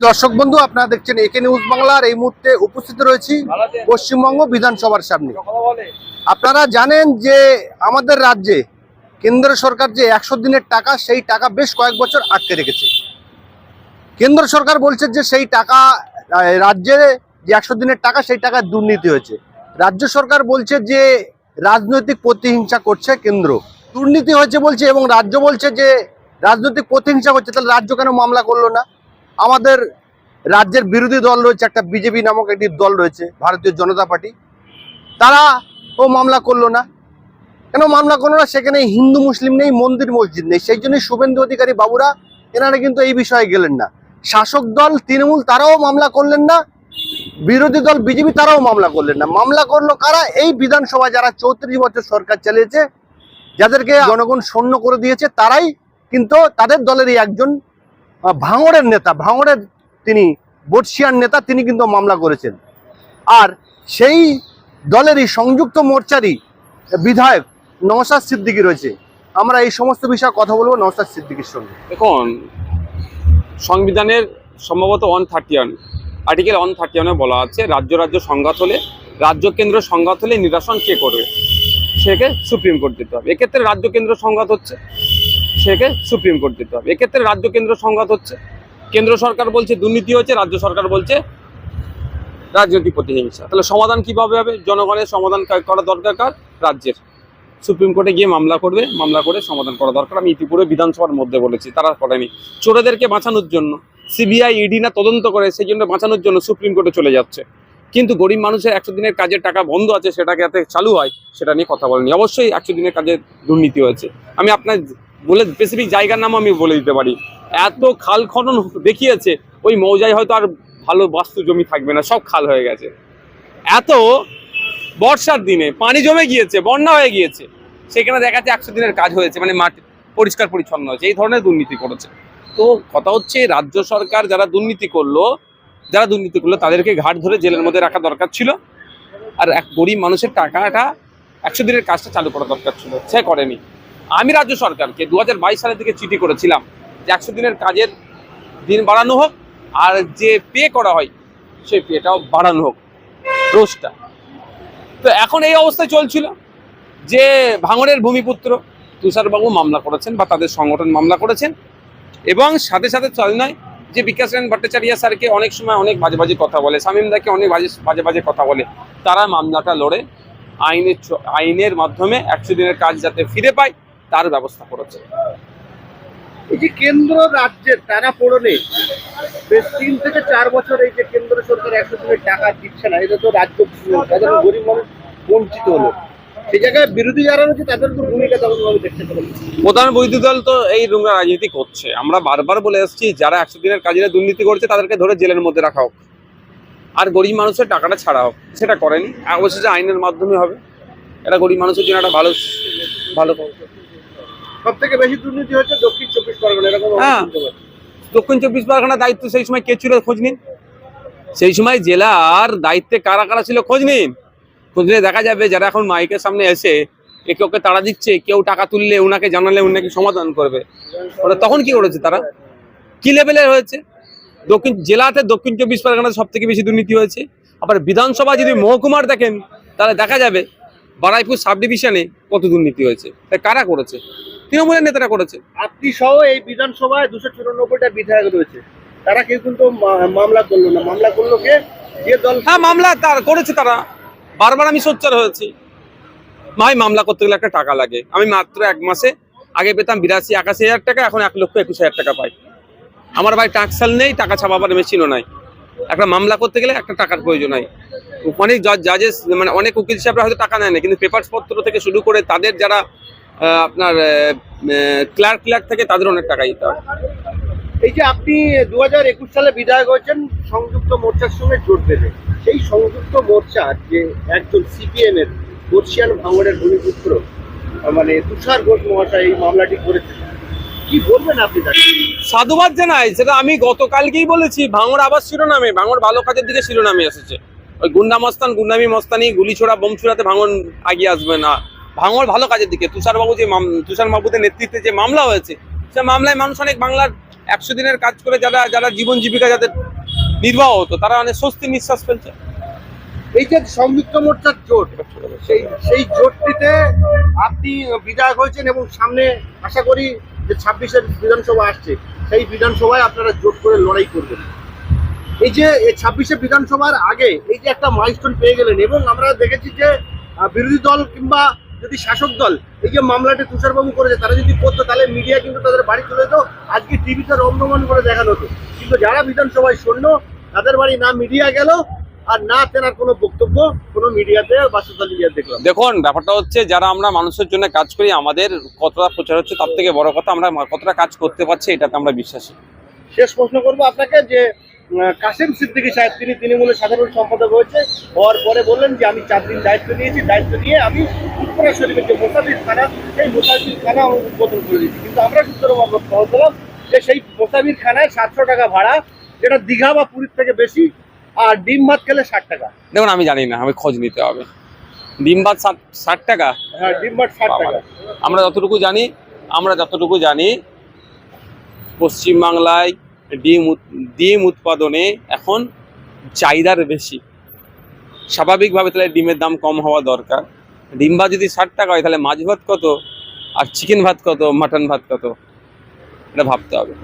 দর্শক বন্ধু, আপনারা দেখছেন একে নিউজ বাংলার এই মুহূর্তে উপস্থিত রয়েছি পশ্চিমবঙ্গ বিধানসভার সামনে। আপনারা জানেন যে আমাদের রাজ্যে কেন্দ্র সরকার যে একশো দিনের টাকা, সেই টাকা বেশ কয়েক বছর আটকে রেখেছে। কেন্দ্র সরকার বলছে যে সেই টাকা রাজ্যে যে একশো দিনের টাকা, সেই টাকা দুর্নীতি হয়েছে। রাজ্য সরকার বলছে যে রাজনৈতিক প্রতিহিংসা করছে কেন্দ্র। দুর্নীতি হয়েছে বলছে এবং রাজ্য বলছে যে রাজনৈতিক প্রতিহিংসা করছে, তাহলে রাজ্য কেন মামলা করল না? আমাদের রাজ্যের বিরোধী দল রয়েছে, একটা বিজেপি নামক একটি দল রয়েছে, ভারতীয় জনতা পার্টি। তারা ও মামলা করল না। কেন মামলা করল না? সেখানে হিন্দু মুসলিম নেই, মন্দির মসজিদ নেই। সেই জন্যই শুভেন্দু অধিকারী বাবুরা, এনারা কিন্তু এই বিষয়ে গেলেন না। শাসক দল, তৃণমূল, তারাও মামলা করলেন না। বিরোধী দল, বিজেপি, তারাও মামলা করলেন না। মামলা করল কারা? এই বিধানসভা যারা চৌত্রিশ বছর সরকার চালিয়েছে, যাদেরকে জনগণ শূন্য করে দিয়েছে, তারাই কিন্তু তাদের দলেরই একজন ভাঙড়ের নেতা, ভাঙড়ের তিনি বর্ষিয়ার নেতা, তিনি কিন্তু মামলা করেছেন। আর সেই দলেরই সংযুক্ত মোর্চারই বিধায়ক নওশাদ সিদ্দিকী রয়েছে। আমরা এই সমস্ত বিষয়ে কথা বলব নওশাদ সিদ্দিকীর সঙ্গে। এখন সংবিধানের সম্ভবত one thirty one article one thirty ওয়ানে বলা আছে, রাজ্য রাজ্য সংঘাত হলে, রাজ্য কেন্দ্র সংঘাত হলে নিরাসন কে করবে? সেকে সুপ্রিম কোর্ট দিতে হবে। এক্ষেত্রে রাজ্য কেন্দ্র সংঘাত হচ্ছে। সেকে সুপ্রিম কোর্ট দিতে হবে। এক্ষেত্রে রাজ্য কেন্দ্র সংঘাত হচ্ছে। কেন্দ্র সরকার বলছে, দুর্নীতি হচ্ছে, রাজ্য সরকার বলছে রাজনৈতিক প্রতিহিংসা। তাহলে সমাধান কীভাবে হবে? জনগণের সমাধান করা দরকার কার? রাজ্যের। সুপ্রিম কোর্টে গিয়ে মামলা করবে, মামলা করে সমাধান করা দরকার। আমি ইতিপূর্বে বিধানসভার মধ্যে বলেছি, তারা করেনি। চোরেদেরকে বাঁচানোর জন্য, সিবিআই, ইডি না তদন্ত করে, সেই জন্য বাঁচানোর জন্য সুপ্রিম কোর্টে চলে যাচ্ছে। কিন্তু গরিব মানুষের একশো দিনের কাজের টাকা বন্ধ আছে, সেটাকে যাতে চালু হয়, সেটা নিয়ে কথা বলেনি। অবশ্যই একশো দিনের কাজে দুর্নীতি হয়েছে। আমি আপনার বলে স্পেসিফিক জায়গার নাম আমি বলে দিতে পারি। এত খাল খনন দেখিয়েছে, ওই মৌজায় হয়তো আর ভালো বাস্তু জমি থাকবে না, সব খাল হয়ে গেছে। এত বর্ষার দিনে পানি জমে গিয়েছে, বন্যা হয়ে গিয়েছে, সেখানে দেখা যাচ্ছে একশো দিনের কাজ হয়েছে মানে মাটি পরিষ্কার পরিচ্ছন্ন হয়েছে, এই ধরনের দুর্নীতি করেছে। তো কথা হচ্ছে, রাজ্য সরকার যারা দুর্নীতি করল, যারা দুর্নীতি করল, তাদেরকে ঘাট ধরে জেলের মধ্যে রাখা দরকার ছিল। আর এক গরিব মানুষের টাকাটা একশো দিনের কাজটা চালু করা দরকার ছিল, সে করেনি। আমি রাজ্য সরকারকে দু হাজার বাইশ সালের দিকে চিঠি করেছিলাম যে একশো দিনের কাজের দিন বাড়ানো হোক আর যে পে করা হয় সেই পেটাও বাড়ানো হোক। রোজটা। তো এখন এই অবস্থায় চলছিল যে ভাঙড়ের ভূমিপুত্র তুষারবাবু মামলা করেছেন বা তাদের সংগঠন মামলা করেছেন এবং সাথে সাথে চল নয় যে বিকাশ রায়ন ভট্টাচার্য স্যারকে অনেক সময় অনেক বাজে বাজে কথা বলে শামীমদাকে অনেক বাজে বাজে বাজে কথা বলে। তারা মামলাটা লড়ে। আইনের আইনের মাধ্যমে একশো দিনের কাজ যাতে ফিরে পায় তার ব্যবস্থা করেছে। এই যে কেন্দ্র রাজ্যের টানা পড়নে বেশ তিন থেকে চার বছর এই যে কেন্দ্র সরকার একশো দিনের টাকা দিচ্ছে না এটা তো রাজ্য গরিব মানুষ বঞ্চিত হলো। সেই জায়গায় বিরোধী যারা রয়েছে তাদের তো ভূমিকা তেমন দেখতে পাবেন? প্রধান দল তো এই রাজনীতি করছে। আমরা বারবার বলে এসেছি যারা একশো দিনের কাজে দুর্নীতি করছে তাদেরকে ধরে জেলের মধ্যে রাখা হোক। আর গরিব মানুষের টাকাটা ছাড়া হোক সেটা করেনি। অবশেষে আইনের মাধ্যমে হবে। এটা গরিব মানুষের জন্য একটা ভালো ভালো সব থেকে বেশি দুর্নীতি হচ্ছে দক্ষিণ চব্বিশ পরগনা এরকম হ্যাঁ। দক্ষিণ চব্বিশ পরগনার দায়িত্ব সেই সময় কে ছিল খোঁজ নিন? সেই সময় জেলার দায়িত্বে কারা কারা ছিল খোঁজ নিন? খোঁজ নিলে দেখা যাবে যারা এখন মাইকের সামনে এসে একে ওকে তাড়া দিচ্ছে কেউ টাকা তুললে ওনাকে জানালে উনি নাকি সমাধান করবে। ওরা তখন কি করেছে তারা? কি লেভেলের হয়েছে? দক্ষিণ জেলাতে দক্ষিণ চব্বিশ পরগনাতে সব থেকে বেশি দুর্নীতি হয়েছে। আবার বিধানসভা যদি মহকুমার দেখেন তাহলে দেখা যাবে বারাইপুর সাব ডিভিশনে কত দুর্নীতি হয়েছে। তা কারা করেছে? তৃণমূলের নেতারা করেছে আপনি সহ এই বিধানসভায় দুশো চুরানব্বইটা বিধায়ক রয়েছে। তারা কেউ কিন্তু মামলা করল না। মামলা করল কে? যে দল হ্যাঁ মামলা তার করেছে তারা। বারবার আমি সোচ্চার হয়েছি। ভাই মামলা করতে গেলে একটা টাকা লাগে। আমি মাত্র এক মাসে আগে পেতাম বিরাশি একাশি হাজার টাকা এখন এক লক্ষ একুশ হাজার টাকা পাই। আমার ভাই টাকসাল নেই টাকা ছাপাবার মেশিনও নাই। একটা মামলা করতে গেলে একটা টাকার প্রয়োজন হয় অনেক জাজেস মানে অনেক উকিল সাহেবরা হয়তো টাকা নেয় না কিন্তু পেপার পত্র থেকে শুরু করে তাদের যারা আপনার ক্লার্ক ক্লার্ক থেকে তাদের অনেক টাকা দিতে হয় এই যে আপনি দু হাজার একুশ সালে বিধায়ক হয়েছেন সংযুক্ত মোর্চার সঙ্গে জোট বেঁধে। সেই সংযুক্ত মোর্চার যে একজন সিপিএম এর বর্ষিয়ান ভাঙড়ের ভূমিপুত্র মানে তুষার ঘোষ মহাশয় এই মামলাটি করেছেন। কি বলবেন আপনি সাধুবাদ জানাই সেটা আমি গতকালকেই বলেছি ভাঙড় আবার শিরোনামে ভাঙড় ভালো কাজের দিকে শিরোনামে এসেছে। ওই গুন্ডা মস্তান গুন্ডামি মস্তানি গুলি ছোড়া বোম ছোড়াতে ভাঙন আগিয়ে আসবে না। ভাঙড় ভালো কাজের দিকে। তুষারবাবু যে তুষার বাবুদের নেতৃত্বে যে মামলা হয়েছে, সে মামলায় মানুষ অনেক বাংলার একশো দিনের কাজ করে যারা যারা জীবন জীবিকা যাদের নির্বাহ হতো, তারা অনেক স্বস্তি নিঃশ্বাস ফেলছে। এই যে সংযুক্ত মোর্চার জোট, সেই সেই জোটটিতে আপনি বিধায়ক হয়েছেন এবং সামনে আশা করি যে ছাব্বিশের বিধানসভা আসছে, সেই বিধানসভায় আপনারা জোট করে লড়াই করবেন। এই যে ছাব্বিশে বিধানসভার আগে এই যে একটা মাইলস্টোন পেয়ে গেলেন এবং আমরা দেখেছি যে বিরোধী দল কিংবা যদি শাসক দল এই যে মামলাটি তুষারবাবু করেছে তারা যদি করতো তাহলে মিডিয়া কিন্তু তাদের বাড়ি চলে যেত। আজকে টিভিতে রমরমান করে দেখানো হতো। কিন্তু যারা বিধানসভায় শূন্য তাদের বাড়ি না মিডিয়া গেল আর না তেনার কোনো বক্তব্য কোনো মিডিয়াতে বা সোশ্যাল মিডিয়াতে দেখলাম দেখুন ব্যাপারটা হচ্ছে যারা আমরা মানুষের জন্য কাজ করি আমাদের কতটা প্রচার হচ্ছে তার থেকে বড় কথা আমরা কতটা কাজ করতে পারছি এটাতে আমরা বিশ্বাসী। শেষ প্রশ্ন করব আপনাকে যে কাসেম সিদ্দিকী সাহেব তিনি তৃণমূলের সাধারণ সম্পাদক হয়েছে হওয়ার পরে বললেন যে আমি চার দিন দায়িত্ব নিয়েছি দায়িত্ব নিয়ে আমি উত্তরা শরীফের যে মোসাফির থানা সেই মোসাফির থানা উদ্বোধন করে দিয়েছি। কিন্তু আমরা সূত্র খবর পেলাম যে সেই মোসাফির খানায় সাতশো টাকা ভাড়া যেটা দীঘা বা পুরীর থেকে বেশি আর ডিম ভাত খেলে ষাট টাকা। দেখুন আমি জানি না আমি খোঁজ নিতে হবে। ডিম ভাত ষাট ষাট টাকা? হ্যাঁ ডিম ভাত ষাট টাকা। আমরা যতটুকু জানি আমরা যতটুকু জানি পশ্চিমবাংলায় ডিম ডিম উৎপাদনে এখন চাহিদার বেশি। স্বাভাবিকভাবে তাহলে ডিমের দাম কম হওয়া দরকার। ডিম ভাত যদি ষাট টাকা হয়, তাহলে মাছ ভাত কত? আর চিকেন ভাত কত? মাটন ভাত কত? এটা ভাবতে হবে।